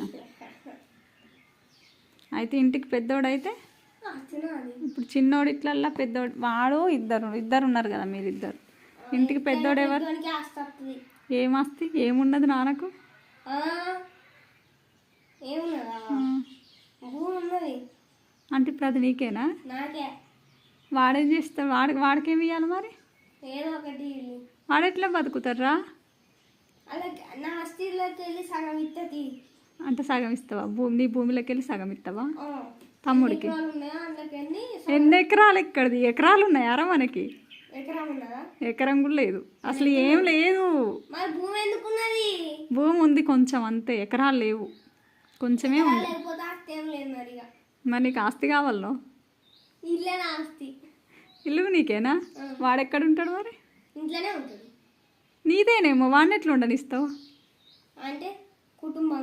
కొంచెం. అయితే ఇంటికి పెద్దోడైతే? ఇప్పుడు చిన్నోడు ఇట్లల్లా పెద్దోడు వాడు ఇద్దరు ఇద్దరు ఉన్నారు కదా మీరు ఇద్దరు ఇంటికి పెద్దోడు ఎవరు? ఏమస్తి? ఏమున్నది నాన్నకు? అంటే ఇప్పుడు అది నీకేనా? నాకే. వాడేం చేస్తాడు? వాడికి వాడికేమి ఇవ్వాలి మరి. వాడెట్లా బతుకుతారా అంటే సగం ఇస్తావా? భూమి నీ భూమిలోకి వెళ్ళి సగం ఇస్తావా? తమ్ముడికి. ఎన్ని ఎకరాలు ఎక్కడిది? ఎకరాలు ఉన్నాయారా మనకి? ఎకరం కూడా లేదు. అసలు ఏం లేదు. భూమి ఉంది కొంచెం అంతే. ఎకరాలు లేవు. కొంచెమే ఉంది. మరి నీకు ఆస్తి కావాలో ఇల్లే నీకేనా? వాడెక్కడ ఉంటాడు మరి? నీదేనేమో వాడిని ఎట్లా ఉండనిస్తావు అంటే కుటుంబం